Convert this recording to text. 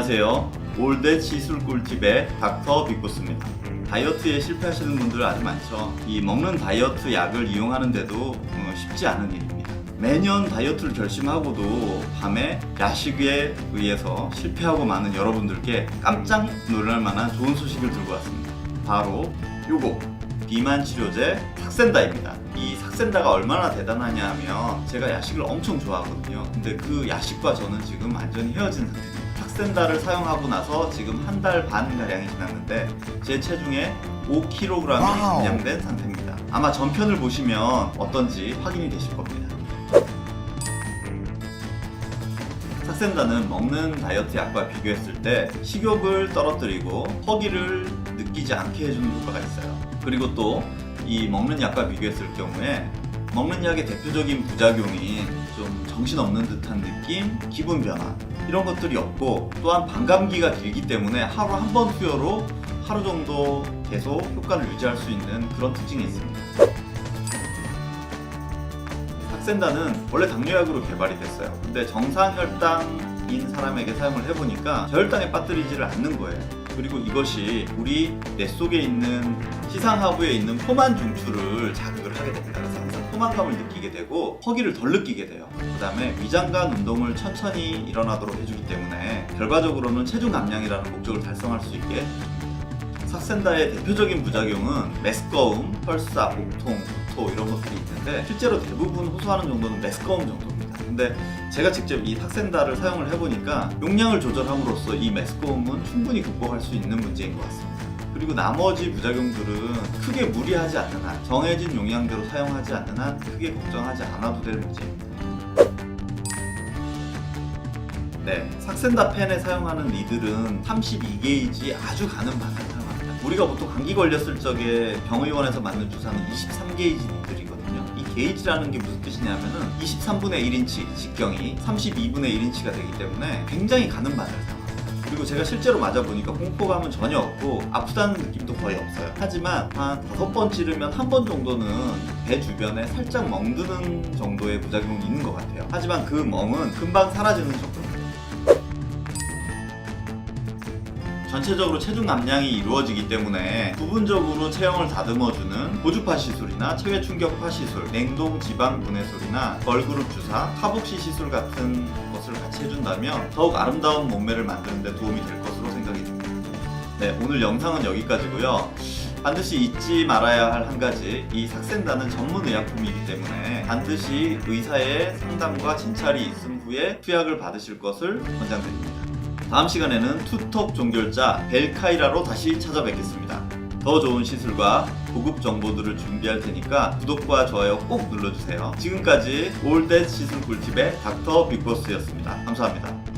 안녕하세요. 올댓 시술 꿀팁의 닥터 빅보스입니다. 다이어트에 실패하시는 분들 아주 많죠. 이 먹는 다이어트 약을 이용하는데도 어, 쉽지 않은 일입니다. 매년 다이어트를 결심하고도 밤에 야식에 의해서 실패하고 많은 여러분들께 깜짝 놀랄 만한 좋은 소식을 들고 왔습니다. 바로 요거 비만 치료제 삭센다입니다. 이 삭센다가 얼마나 대단하냐 하면 제가 야식을 엄청 좋아하거든요. 근데 그 야식과 저는 지금 완전히 헤어진 상태입니다. 삭센다를 사용하고 나서 지금 한 달 반 가량이 지났는데 제 체중에 5kg이 와우. 감량된 상태입니다. 아마 전편을 보시면 어떤지 확인이 되실 겁니다. 삭센다는 먹는 다이어트 약과 비교했을 때 식욕을 떨어뜨리고 허기를 느끼지 않게 해주는 효과가 있어요. 그리고 또 이 먹는 약과 비교했을 경우에 먹는 약의 대표적인 부작용인 좀 정신없는 듯한 느낌, 기분 변화 이런 것들이 없고 또한 반감기가 길기 때문에 하루 한 번 투여로 하루 정도 계속 효과를 유지할 수 있는 그런 특징이 있습니다. 삭센다는 원래 당뇨약으로 개발이 됐어요. 근데 정상 혈당인 사람에게 사용을 해보니까 저혈당에 빠뜨리지를 않는 거예요. 그리고 이것이 우리 뇌 속에 있는 시상하부에 있는 포만 중추를 자극을 하게 됩니다. 그래서 항상 포만감을 느끼게 되고 허기를 덜 느끼게 돼요. 그 다음에 위장관 운동을 천천히 일어나도록 해주기 때문에 결과적으로는 체중 감량이라는 목적을 달성할 수 있게 삭센다의 대표적인 부작용은 메스꺼움, 펄사, 복통, 구토 이런 것들이 있는데 실제로 대부분 호소하는 정도는 메스꺼움 정도입니다. 근데 제가 직접 이 삭센다를 사용을 해보니까 용량을 조절함으로써 이 메스꺼움은 충분히 극복할 수 있는 문제인 것 같습니다. 그리고 나머지 부작용들은 크게 무리하지 않는 한, 정해진 용량대로 사용하지 않는 한 크게 걱정하지 않아도 될 문제입니다. 네, 삭센다 펜에 사용하는 니들은 32게이지 아주 가는 바늘 사용합니다. 우리가 보통 감기 걸렸을 적에 병의원에서 맞는 주사는 23게이지 니들이거든요. 이 게이지라는 게 무슨 뜻이냐면은 23분의 1인치 직경이 32분의 1인치가 되기 때문에 굉장히 가는 바늘을 사용합니다. 그리고 제가 실제로 맞아보니까 공포감은 전혀 없고 아프다는 느낌도 거의 없어요. 하지만 한 다섯 번 찌르면 한 번 정도는 배 주변에 살짝 멍드는 정도의 부작용이 있는 것 같아요. 하지만 그 멍은 금방 사라지는 정도 전체적으로 체중 감량이 이루어지기 때문에 부분적으로 체형을 다듬어주는 고주파 시술이나 체외 충격파 시술, 냉동 지방 분해술이나 걸그룹 주사, 카복시 시술 같은 것을 같이 해준다면 더욱 아름다운 몸매를 만드는 데 도움이 될 것으로 생각이 듭니다. 네, 오늘 영상은 여기까지고요. 반드시 잊지 말아야 할 한 가지, 이 삭센다는 전문 의약품이기 때문에 반드시 의사의 상담과 진찰이 있은 후에 투약을 받으실 것을 권장드립니다. 다음 시간에는 투톱 종결자 벨카이라로 다시 찾아뵙겠습니다. 더 좋은 시술과 고급 정보들을 준비할 테니까 구독과 좋아요 꼭 눌러주세요. 지금까지 올댓 시술 꿀팁의 닥터 빅보스였습니다. 감사합니다.